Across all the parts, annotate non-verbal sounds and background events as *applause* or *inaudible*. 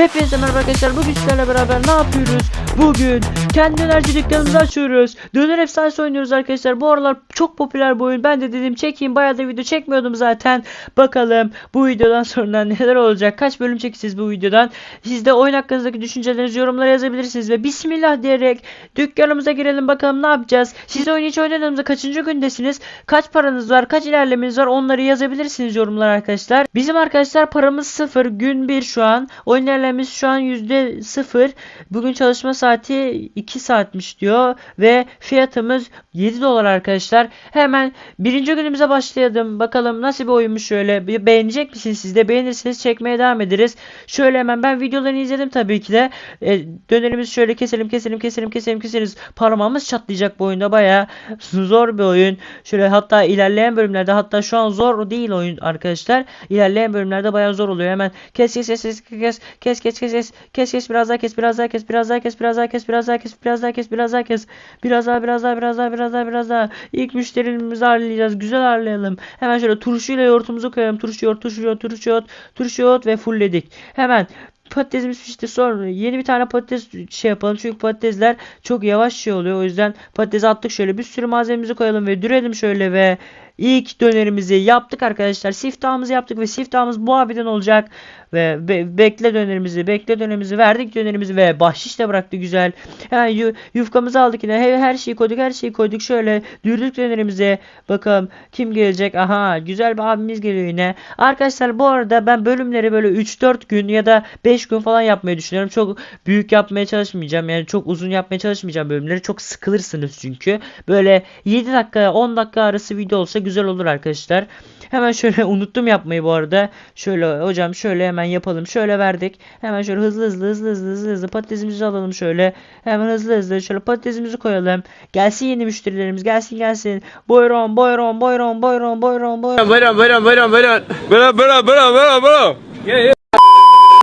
Hepinize merhaba arkadaşlar. Bugün sizlerle beraber ne yapıyoruz? Bugün kendi enerji dükkanımızı açıyoruz. Döner efsanesi oynuyoruz arkadaşlar. Bu aralar çok popüler bu oyun. Ben de dedim çekeyim. Bayağı da video çekmiyordum zaten. Bakalım bu videodan sonra *laughs* neler olacak? Kaç bölüm çekeceğiz bu videodan? Siz de oyun hakkınızdaki düşüncelerinizi yorumlara yazabilirsiniz. Ve Bismillah diyerek dükkanımıza girelim bakalım ne yapacağız? Siz oyun hiç oynadığımızda kaçıncı gündesiniz? Kaç paranız var? Kaç ilerlemeniz var? Onları yazabilirsiniz yorumlara arkadaşlar. Bizim arkadaşlar paramız sıfır. Gün bir şu an. Oyun ilerlememiz şu an yüzde sıfır. Bugün çalışma saati 2 saatmiş diyor. Ve fiyatımız 7 dolar arkadaşlar. Hemen birinci günümüze başlayalım. Bakalım nasıl bir oyunmuş şöyle. Beğenecek misiniz siz de? Beğenirseniz çekmeye devam ederiz. Şöyle hemen ben videolarını izledim tabii ki de. E, dönerimizi şöyle keselim keselim keselim keselim keseriz. Parmağımız çatlayacak bu oyunda. Bayağı zor bir oyun. Şöyle hatta ilerleyen bölümlerde hatta şu an zor değil oyun arkadaşlar. İlerleyen bölümlerde bayağı zor oluyor. Hemen kes kes kes kes kes kes kes kes kes kes kes biraz daha kes biraz daha kes biraz daha kes biraz daha kes biraz daha kes biraz daha kes biraz daha kes biraz daha biraz daha biraz daha biraz daha biraz daha. İlk müşterimizi ağırlayacağız güzel ağırlayalım. Hemen şöyle turşuyla yoğurtumuzu koyalım. Turşu yoğurt turşu yoğurt turşu yoğurt turşu yoğurt ve fullledik hemen patatesimiz pişti. Sonra yeni bir tane patates şey yapalım. Çünkü patatesler çok yavaş şey oluyor. O yüzden patatesi attık. Şöyle bir sürü malzememizi koyalım ve dürelim şöyle ve ilk dönerimizi yaptık arkadaşlar. Siftahımızı yaptık ve siftahımız bu abiden olacak. Ve be- bekle dönerimizi bekle dönerimizi verdik dönerimizi ve bahşiş de bıraktı güzel. Hemen yu- yufkamızı aldık yine. Her, her şeyi koyduk her şeyi koyduk. Şöyle dürdük dönerimize. Bakalım kim gelecek? Aha güzel bir abimiz geliyor yine. Arkadaşlar bu arada ben bölümleri böyle 3-4 gün ya da 5 gün falan yapmayı düşünüyorum. Çok büyük yapmaya çalışmayacağım. Yani çok uzun yapmaya çalışmayacağım bölümleri. Çok sıkılırsınız çünkü. Böyle 7 dakika 10 dakika arası video olsa güzel olur arkadaşlar. Hemen şöyle *laughs* unuttum yapmayı bu arada. Şöyle hocam şöyle hemen yapalım. Şöyle verdik. Hemen şöyle hızlı hızlı hızlı hızlı hızlı, hızlı patatesimizi alalım şöyle. Hemen hızlı hızlı şöyle patatesimizi koyalım. Gelsin yeni müşterilerimiz. Gelsin gelsin. Buyurun buyurun buyurun buyurun buyurun. Buyurun buyurun buyurun buyurun. Buyurun buyurun buyurun buyurun buyurun.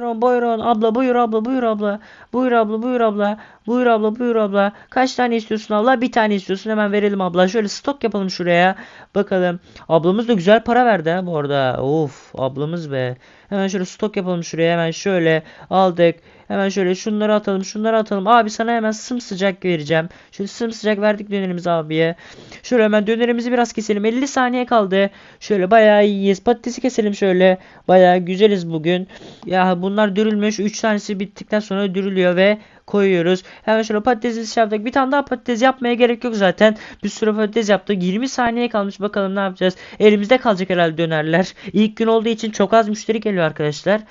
Buyurun, buyurun. Abla buyur abla buyur abla buyur abla buyur abla. Buyur abla buyur abla. Kaç tane istiyorsun abla? Bir tane istiyorsun. Hemen verelim abla. Şöyle stok yapalım şuraya. Bakalım. Ablamız da güzel para verdi ha bu arada. Of ablamız be. Hemen şöyle stok yapalım şuraya. Hemen şöyle aldık. Hemen şöyle şunları atalım şunları atalım. Abi sana hemen sımsıcak vereceğim. Şöyle sımsıcak verdik dönerimizi abiye. Şöyle hemen dönerimizi biraz keselim. 50 saniye kaldı. Şöyle bayağı iyiyiz. Patatesi keselim şöyle. Bayağı güzeliz bugün. Ya bunlar dürülmüş. 3 tanesi bittikten sonra dürülüyor ve koyuyoruz. Hemen şöyle patatesimizi yaptık. Bir tane daha patates yapmaya gerek yok zaten. Bir sürü patates yaptık. 20 saniye kalmış. Bakalım ne yapacağız. Elimizde kalacak herhalde dönerler. İlk gün olduğu için çok az müşteri geliyor arkadaşlar.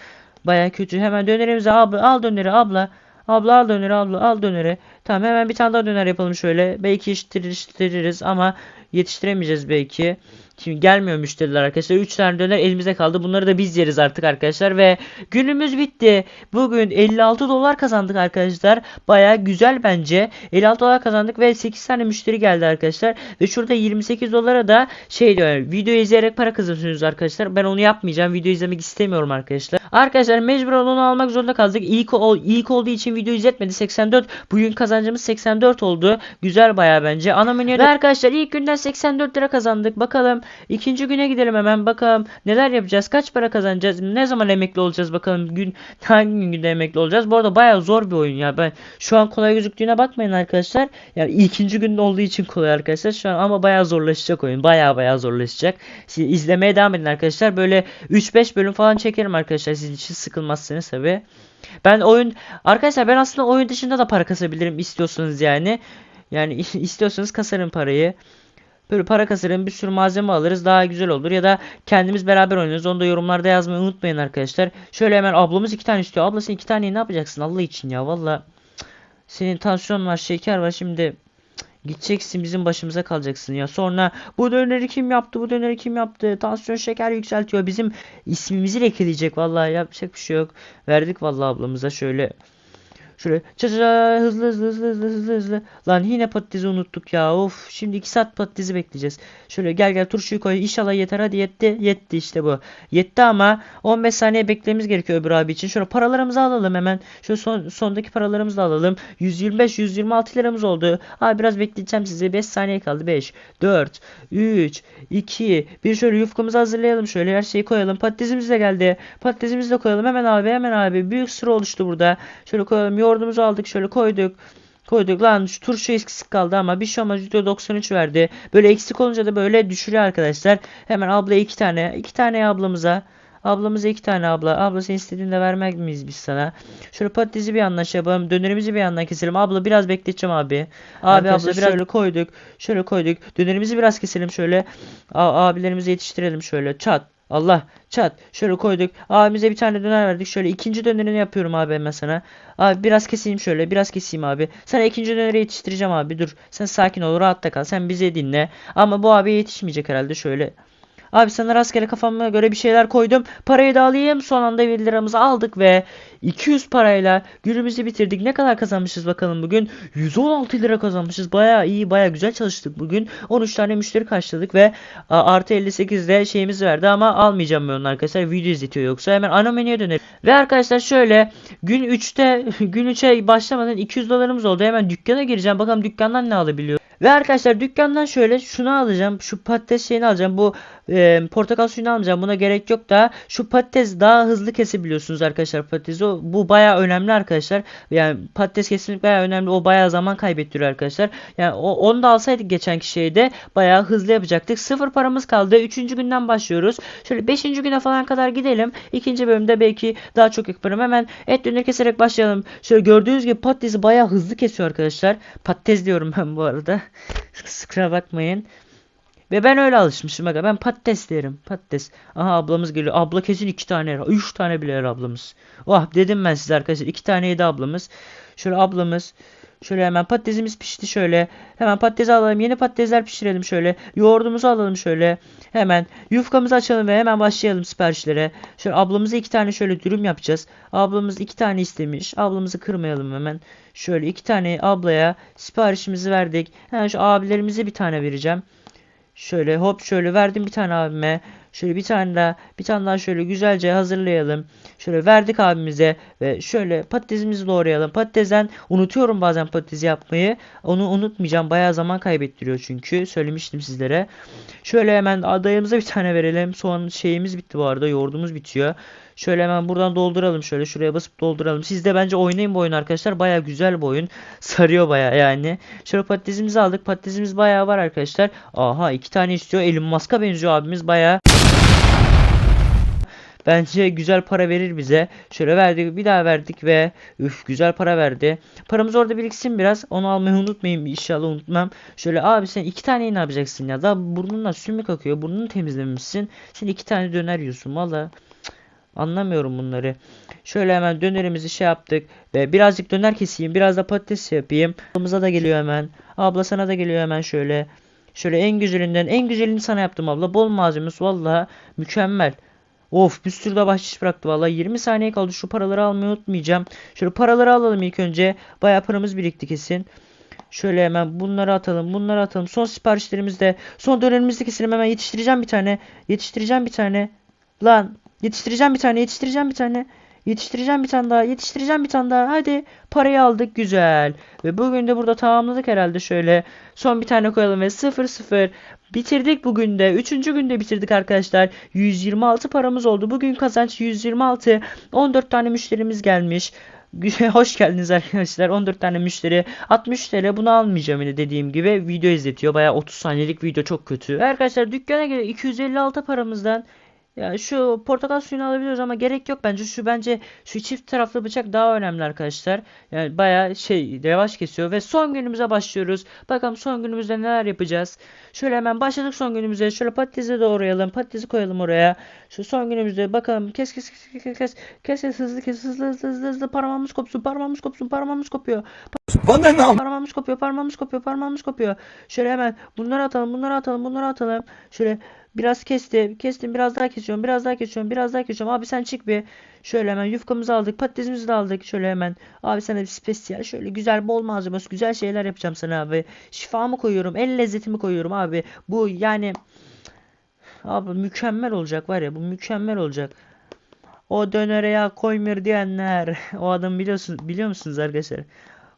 Baya kötü. Hemen dönerimizi abla al döneri abla. Abla al döneri abla al döneri. Tamam hemen bir tane daha döner yapalım şöyle. Belki yetiştiririz ama yetiştiremeyeceğiz belki. Şimdi gelmiyor müşteriler arkadaşlar. 3 tane döner elimizde kaldı. Bunları da biz yeriz artık arkadaşlar. Ve günümüz bitti. Bugün 56 dolar kazandık arkadaşlar. Baya güzel bence. 56 dolar kazandık ve 8 tane müşteri geldi arkadaşlar. Ve şurada 28 dolara da şey diyor. Video izleyerek para kazanıyorsunuz arkadaşlar. Ben onu yapmayacağım. Video izlemek istemiyorum arkadaşlar. Arkadaşlar mecbur onu almak zorunda kaldık. İlk, ol, ilk olduğu için video izletmedi. 84. Bugün kazancımız 84 oldu. Güzel baya bence. Ana menüye ve arkadaşlar ilk günden 84 lira kazandık. Bakalım ikinci güne gidelim hemen. Bakalım neler yapacağız. Kaç para kazanacağız. Ne zaman emekli olacağız bakalım. Gün *laughs* hangi günde emekli olacağız. Bu arada baya zor bir oyun ya. Ben şu an kolay gözüktüğüne bakmayın arkadaşlar. Yani ikinci günde olduğu için kolay arkadaşlar. Şu an ama baya zorlaşacak oyun. Baya baya zorlaşacak. Siz izlemeye devam edin arkadaşlar. Böyle 3-5 bölüm falan çekerim arkadaşlar. Sizin için sıkılmazsınız tabi. Ben oyun arkadaşlar ben aslında oyun dışında da para kasabilirim istiyorsanız yani. Yani *laughs* istiyorsanız kasarım parayı. Böyle para kasarım bir sürü malzeme alırız daha güzel olur ya da kendimiz beraber oynarız onu da yorumlarda yazmayı unutmayın arkadaşlar. Şöyle hemen ablamız iki tane istiyor. Abla sen iki tane ne yapacaksın Allah için ya valla. Senin tansiyon var şeker var şimdi. Gideceksin bizim başımıza kalacaksın ya. Sonra bu döneri kim yaptı? Bu döneri kim yaptı? Tansiyon şeker yükseltiyor. Bizim ismimizi lekeleyecek vallahi yapacak bir şey yok. Verdik vallahi ablamıza şöyle Şöyle ça ça ça, hızlı hızlı hızlı hızlı hızlı hızlı. Lan yine patatesi unuttuk ya. Of şimdi 2 saat patatesi bekleyeceğiz. Şöyle gel gel turşuyu koy. İnşallah yeter hadi yetti. Yetti işte bu. Yetti ama 15 saniye beklememiz gerekiyor öbür abi için. Şöyle paralarımızı alalım hemen. Şöyle son, sondaki paralarımızı alalım. 125 126 liramız oldu. Abi biraz bekleyeceğim size. 5 saniye kaldı. 5 4 3 2 1 şöyle yufkamızı hazırlayalım. Şöyle her şeyi koyalım. Patatesimiz de geldi. Patatesimizi de koyalım. Hemen abi hemen abi. Büyük sıra oluştu burada. Şöyle koyalım. Yoğurdumuzu aldık. Şöyle koyduk. Koyduk lan şu turşu eksik kaldı ama bir şey olmaz %93 verdi. Böyle eksik olunca da böyle düşürüyor arkadaşlar. Hemen abla iki tane. iki tane ablamıza. Ablamıza iki tane abla. Abla sen istediğinde vermek miyiz biz sana? Şöyle patatesi bir yandan şey yapalım. Dönerimizi bir yandan keselim. Abla biraz bekleteceğim abi. Abi Arkadaşlar abla biraz şöyle koyduk. Şöyle koyduk. Dönerimizi biraz keselim şöyle. A- abilerimizi yetiştirelim şöyle. Çat. Allah çat şöyle koyduk. Abimize bir tane döner verdik. Şöyle ikinci dönerini yapıyorum abi hemen sana. Abi biraz keseyim şöyle biraz keseyim abi. Sana ikinci döneri yetiştireceğim abi dur. Sen sakin ol rahatta kal. Sen bize dinle. Ama bu abi yetişmeyecek herhalde şöyle Abi sana rastgele kafama göre bir şeyler koydum. Parayı da alayım. Son anda 1 liramızı aldık ve 200 parayla günümüzü bitirdik. Ne kadar kazanmışız bakalım bugün? 116 lira kazanmışız. Baya iyi, baya güzel çalıştık bugün. 13 tane müşteri karşıladık ve artı 58 de şeyimiz verdi ama almayacağım ben onu arkadaşlar. Video izletiyor yoksa. Hemen ana menüye dönelim. Ve arkadaşlar şöyle gün 3'te *laughs* gün 3'e başlamadan 200 dolarımız oldu. Hemen dükkana gireceğim. Bakalım dükkandan ne alabiliyor. Ve arkadaşlar dükkandan şöyle şunu alacağım. Şu patates şeyini alacağım. Bu e, portakal suyunu almayacağım. Buna gerek yok da şu patates daha hızlı kesebiliyorsunuz arkadaşlar patatesi. O, bu baya önemli arkadaşlar. Yani patates kesinlik baya önemli. O baya zaman kaybettiriyor arkadaşlar. Yani o, onu da alsaydık geçen kişiye de baya hızlı yapacaktık. Sıfır paramız kaldı. Üçüncü günden başlıyoruz. Şöyle beşinci güne falan kadar gidelim. İkinci bölümde belki daha çok yaparım. Hemen et döner keserek başlayalım. Şöyle gördüğünüz gibi patatesi baya hızlı kesiyor arkadaşlar. Patates diyorum ben bu arada. Kusura bakmayın. Ve ben öyle alışmışım aga. Ben patates derim. Patates. Aha ablamız geliyor. Abla kesin iki tane yer. Üç tane bile yer ablamız. Oh dedim ben size arkadaşlar. iki tane yedi ablamız. Şöyle ablamız. Şöyle hemen patatesimiz pişti şöyle. Hemen patatesi alalım. Yeni patatesler pişirelim şöyle. Yoğurdumuzu alalım şöyle. Hemen yufkamızı açalım ve hemen başlayalım siparişlere. Şöyle ablamıza iki tane şöyle dürüm yapacağız. Ablamız iki tane istemiş. Ablamızı kırmayalım hemen. Şöyle iki tane ablaya siparişimizi verdik. Hemen şu abilerimize bir tane vereceğim. Şöyle hop şöyle verdim bir tane abime. Şöyle bir tane daha bir tane daha şöyle güzelce hazırlayalım. Şöyle verdik abimize ve şöyle patatesimizi doğrayalım. Patatesten unutuyorum bazen patates yapmayı. Onu unutmayacağım. Bayağı zaman kaybettiriyor çünkü. Söylemiştim sizlere. Şöyle hemen adayımıza bir tane verelim. Son şeyimiz bitti bu arada. Yoğurdumuz bitiyor. Şöyle hemen buradan dolduralım. Şöyle şuraya basıp dolduralım. Siz de bence oynayın bu oyunu arkadaşlar. Baya güzel bir oyun. *laughs* Sarıyor baya yani. Şöyle patatesimizi aldık. Patatesimiz baya var arkadaşlar. Aha iki tane istiyor. Elon Musk'a benziyor abimiz baya. Bence güzel para verir bize. Şöyle verdik, bir daha verdik ve üf güzel para verdi. Paramız orada biriksin biraz. Onu almayı unutmayın inşallah unutmam. Şöyle abi sen iki taneyi ne yapacaksın ya? Daha burnundan sümük akıyor. Burnunu temizlemişsin. Sen iki tane döner yiyorsun valla. Anlamıyorum bunları. Şöyle hemen dönerimizi şey yaptık. Ve birazcık döner keseyim. Biraz da patates yapayım. Ablamıza da geliyor hemen. Abla sana da geliyor hemen şöyle. Şöyle en güzelinden en güzelini sana yaptım abla. Bol malzemesi valla mükemmel. Of bir sürü de bahşiş bıraktı valla. 20 saniye kaldı. Şu paraları almayı unutmayacağım. Şöyle paraları alalım ilk önce. Bayağı paramız birikti kesin. Şöyle hemen bunları atalım. Bunları atalım. Son siparişlerimiz de. Son dönemimizde keselim. Hemen yetiştireceğim bir tane. Yetiştireceğim bir tane. Lan yetiştireceğim bir tane. Yetiştireceğim bir tane. Yetiştireceğim bir tane daha. Yetiştireceğim bir tane daha. Hadi. Parayı aldık. Güzel. Ve bugün de burada tamamladık herhalde şöyle. Son bir tane koyalım ve 0-0. Bitirdik bugün de. Üçüncü günde bitirdik arkadaşlar. 126 paramız oldu. Bugün kazanç 126. 14 tane müşterimiz gelmiş. *laughs* Hoş geldiniz arkadaşlar. 14 tane müşteri. 60 TL bunu almayacağım yine dediğim gibi. Video izletiyor. Baya 30 saniyelik video çok kötü. Arkadaşlar dükkana göre 256 paramızdan ya şu portakal suyunu alabiliyoruz ama gerek yok bence. Şu bence şu çift taraflı bıçak daha önemli arkadaşlar. Yani baya şey yavaş kesiyor ve son günümüze başlıyoruz. Bakalım son günümüzde neler yapacağız. Şöyle hemen başladık son günümüze. Şöyle patatesi doğrayalım. Patatesi koyalım oraya. Şu son günümüzde bakalım kes kes kes kes kes kes kes hızlı kes hızlı hızlı hızlı hızlı parmağımız kopsun parmağımız kopsun parmağımız kopuyor. Bana ne am- Parmağımız kopuyor, parmağımız kopuyor, parmağımız kopuyor. Şöyle hemen bunları atalım, bunları atalım, bunları atalım. Şöyle biraz kestim, kestim, biraz daha kesiyorum, biraz daha kesiyorum, biraz daha kesiyorum. Abi sen çık bir. Şöyle hemen yufkamızı aldık, patatesimizi de aldık. Şöyle hemen. Abi sana bir spesiyel, şöyle güzel bol malzemesi, güzel şeyler yapacağım sana abi. Şifamı koyuyorum, el lezzetimi koyuyorum abi. Bu yani abi mükemmel olacak var ya, bu mükemmel olacak. O dönere ya koymur diyenler. *laughs* O adam biliyorsun biliyor musunuz arkadaşlar?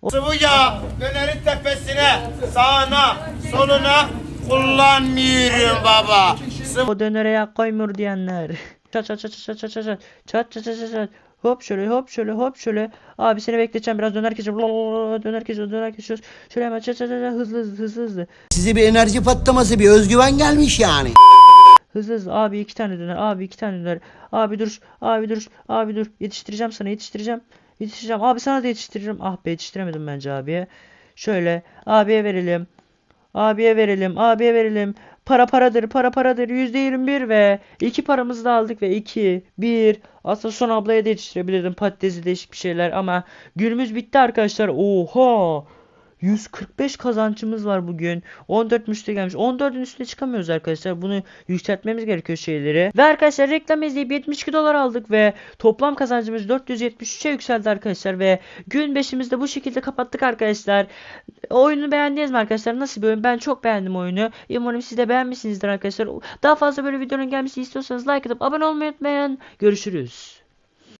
Sıvı yağ dönerin tepesine, sağına, soluna kullanmıyorum baba. Sıvı O dönere ya koymur diyenler. *laughs* Çat çat çat çat çat çat çat çat çat çat çat çat Hop şöyle hop şöyle hop şöyle. Abi seni bekleteceğim biraz döner. Lalalala, Döner kesiyoruz döner kesiyoruz. Şöyle hemen çat çat çat çat, hızlı hızlı hızlı hızlı. Size bir enerji patlaması, bir özgüven gelmiş yani. Hızlı hızlı abi iki tane döner abi iki tane döner. Abi dur abi dur abi dur yetiştireceğim sana yetiştireceğim. Yetiştireceğim abi sana da yetiştiririm. Ah be yetiştiremedim bence abiye. Şöyle abiye verelim. Abiye verelim abiye verelim. Para paradır para paradır %21 ve iki paramızı da aldık ve 2 1 aslında son ablaya da yetiştirebilirdim patatesi değişik bir şeyler ama günümüz bitti arkadaşlar. Oha 145 kazancımız var bugün. 14 müşteri gelmiş. 14'ün üstüne çıkamıyoruz arkadaşlar. Bunu yükseltmemiz gerekiyor şeyleri. Ve arkadaşlar reklam izleyip 72 dolar aldık ve toplam kazancımız 473'e yükseldi arkadaşlar ve gün 5'imizi de bu şekilde kapattık arkadaşlar. Oyunu beğendiniz mi arkadaşlar? Nasıl bir oyun? Ben çok beğendim oyunu. Umarım siz de beğenmişsinizdir arkadaşlar. Daha fazla böyle videonun gelmesini istiyorsanız like atıp abone olmayı unutmayın. Görüşürüz.